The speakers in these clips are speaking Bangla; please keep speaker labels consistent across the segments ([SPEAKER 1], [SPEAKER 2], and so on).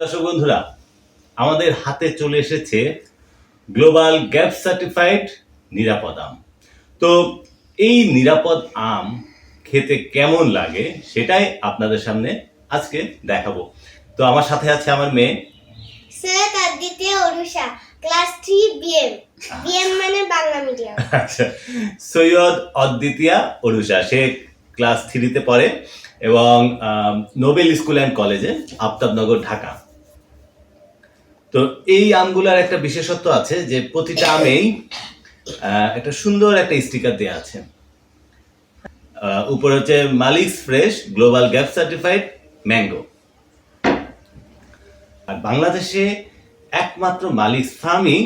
[SPEAKER 1] দর্শক বন্ধুরা আমাদের হাতে চলে এসেছে গ্লোবাল গ্যাপ সার্টিফাইড নিরাপদ আম। তো এই নিরাপদ আম খেতে কেমন লাগে সেটাই আপনাদের সামনে আজকে দেখাবো। তো আমার সাথে আছে আমার মেয়ে।
[SPEAKER 2] Syed Aditya Anusha class three B M B Bangla medium
[SPEAKER 1] আচ্ছা। সৈয়দ অদ্বিতীয়া অনুষা সে ক্লাস থ্রিতে পড়ে এবং নোবেল স্কুল অ্যান্ড কলেজে আফতাবনগর ঢাকা। তো এই আমগুলার একটা বিশেষত্ব আছে যে প্রতিটা আমেই একটা সুন্দর একটা স্টিকার দেওয়া আছে। উপরে হচ্ছে Maliks fresh global GAP certified mango. আর বাংলাদেশে একমাত্র মালিক্স ফার্মই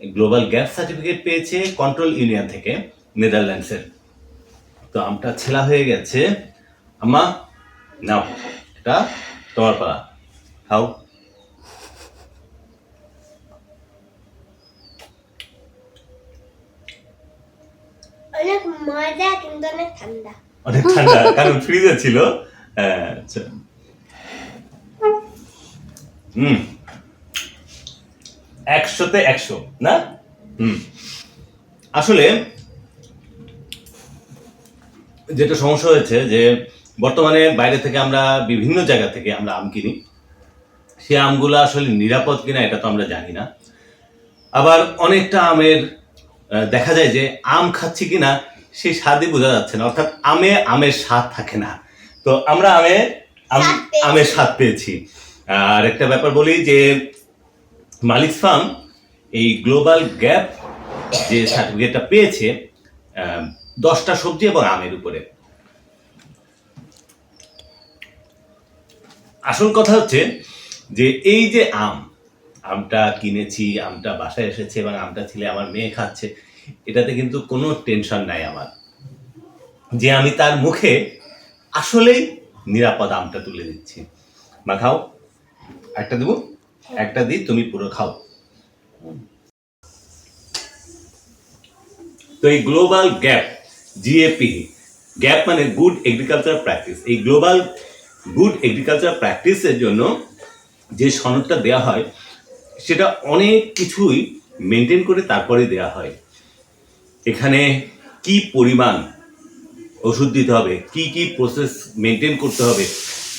[SPEAKER 1] গ্লোবাল গ্যাপ সার্টিফিকেট পেয়েছে কন্ট্রোল ইউনিয়ন থেকে, নেদারল্যান্ডসের। তো আমটা ছেলা হয়ে গেছে। আম্মা, নাও, এটা তোমার পালা। খাও
[SPEAKER 2] অনেক মজা কিন্তু অনেক ঠান্ডা।
[SPEAKER 1] অনেক ঠান্ডা কারণ ফ্রিজে ছিল। হ্যাঁ, আচ্ছা। হুম। একশোতে একশো না? হুম। আসলে যেটা সমস্যা হয়েছে যে বর্তমানে বাইরে থেকে আমরা বিভিন্ন জায়গা থেকে আমরা আম কিনি। সে আমগুলো আসলে নিরাপদ কিনা এটা তো আমরা জানি না। আবার অনেকটা আমের দেখা যায় যে আম খাচ্ছি কিনা সেই স্বাদই বোঝা যাচ্ছে না। অর্থাৎ আমে আমের স্বাদ থাকে না। তো আমরা আমে আম- আমের স্বাদ পেয়েছি। আর একটা ব্যাপার বলি যে মালিক ফার্ম এই গ্লোবাল গ্যাপ যে সার্টিফিকেটটা পেয়েছে দশটা সবজি এবং আমের উপরে। আসল কথা হচ্ছে যে এই যে আম আমটা কিনেছি, আমটা বাসায় এসেছে এবং আমটা ছিলে আমার মেয়ে খাচ্ছে, এটাতে কিন্তু কোনো টেনশন নাই আমার। যে আমি তার মুখে আসলেই নিরাপদ আমটা তুলে দিচ্ছি। মা খাও, একটা দেবো? একটা দিই, তুমি পুরো খাও। তো এই গ্লোবাল গ্যাপ জিএপি গ্যাপ মানে গুড এগ্রিকালচার প্র্যাকটিস এই গ্লোবাল গুড এগ্রিকালচার প্র্যাকটিসের জন্য যে সনদটা দেওয়া হয় সেটা অনেক কিছুই মেনটেন করে তারপরে দেওয়া হয়। এখানে কি পরিমাণ ওষুধ দিতে হবে, কি কি প্রসেস মেনটেন করতে হবে,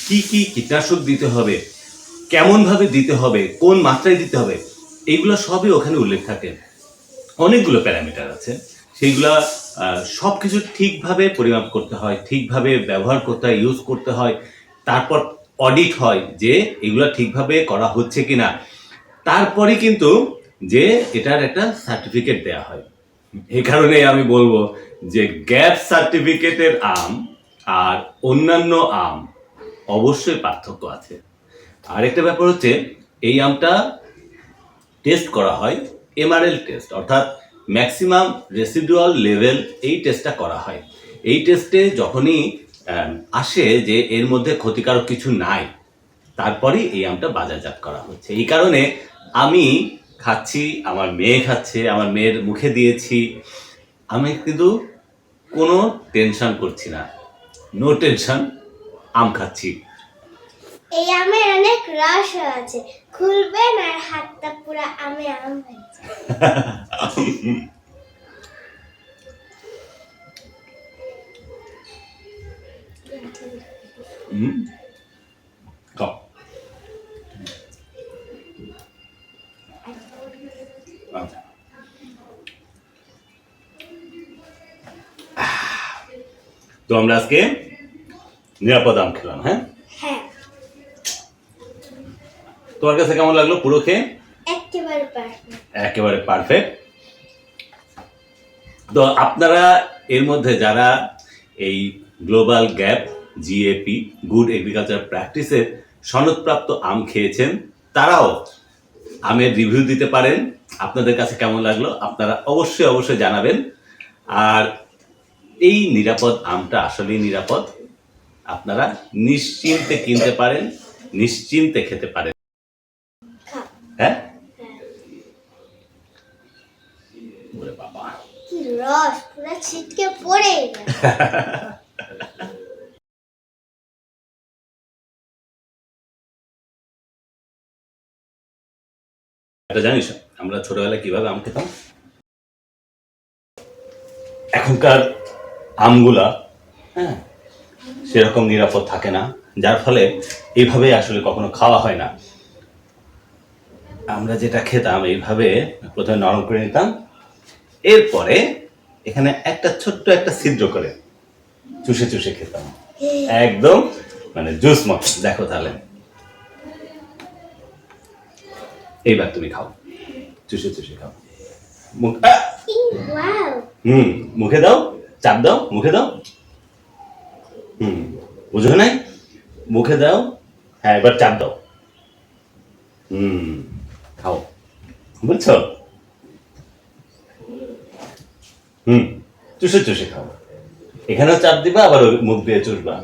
[SPEAKER 1] কি কি কীটনাশক দিতে হবে, কেমনভাবে দিতে হবে, কোন মাত্রায় দিতে হবে, এইগুলো সবই ওখানে উল্লেখ থাকে। অনেকগুলো প্যারামিটার আছে। সেইগুলা সব কিছু ঠিকভাবে পরিমাপ করতে হয়, ঠিকভাবে ব্যবহার করতে হয় ইউজ করতে হয়, তারপর অডিট হয় যে এগুলো ঠিকভাবে করা হচ্ছে কিনা। তারপরে কিন্তু যে এটার একটা সার্টিফিকেট দেওয়া হয়। এই কারণে আমি বলব যে গ্যাপ সার্টিফিকেটের আম আর অন্যান্য আম অবশ্যই পার্থক্য আছে। আরেকটা ব্যাপার হচ্ছে, এই আমটা টেস্ট করা হয় এমআরএল টেস্ট অর্থাৎ ম্যাক্সিমাম রেসিডুয়াল লেভেল এই টেস্টটা করা হয়। এই টেস্টে যখনই আসে যে এর মধ্যে ক্ষতিকারক কিছু নাই, তারপরেই এই আমটা বাজারজাত করা হচ্ছে। এই কারণে আমি খাচ্ছি আমার মেয়ে খাচ্ছে আমার মেয়ের মুখে দিয়েছি। আমি কিন্তু কোনো টেনশন করছি না। নো টেনশন আম খাচ্ছি।
[SPEAKER 2] এই আমের অনেক রস আছে। খুলবেন আর হাতটা পুরো আমে আম হয়ে
[SPEAKER 1] তো আমরা আজকে নিরাপদ আম খেলাম হ্যাঁ?
[SPEAKER 2] হ্যাঁ।
[SPEAKER 1] তোমার কাছে কেমন লাগল পুরো খেয়ে?
[SPEAKER 2] একেবারে পারফেক্ট
[SPEAKER 1] একেবারে পারফেক্ট তো আপনারা এর মধ্যে যারা এই global GAP GAP good agriculture প্র্যাকটিসের সনদপ্রাপ্ত আম খেয়েছেন তারাও আমের রিভিউ দিতে পারেন। আপনাদের কাছে কেমন লাগল আপনারা অবশ্যই অবশ্যই জানাবেন। আর এই নিরাপদ আমটা আসলেই নিরাপদ। আপনারা নিশ্চিন্তে কিনতে পারেন নিশ্চিন্তে খেতে পারেন। হ্যাঁ।
[SPEAKER 2] হ্যাঁ?
[SPEAKER 1] বাবা।
[SPEAKER 2] রস পুরো ছিটকে পড়ে
[SPEAKER 1] এটা জানিস আমরা ছোটবেলায় কীভাবে আম খেতাম? এখনকার আমগুলা হ্যাঁ সেরকম নিরাপদ থাকে না যার ফলে এইভাবে আসলে কখনো খাওয়া হয় না। আমরা যেটা খেতাম এইভাবে প্রথমে নরম করে নিতাম এরপরে এখানে একটা ছোট্ট একটা ছিদ্র করে চুষে চুষে খেতাম। একদম মানে জুস মত দেখো তাহলে। এইবার তুমি খাও চুষে চুষে খাও। মুখ হুম মুখে দাও। চাপ দাও, মুখে দাও। হুম, বুঝো নাই? মুখে দাও হ্যাঁ এবার চাপ দাও। হুম, খাও। বুঝছ? হুম, চুষে চুষে খাও। এখানেও চাপ দিবা, আবার মুখ দিয়ে চুষবা।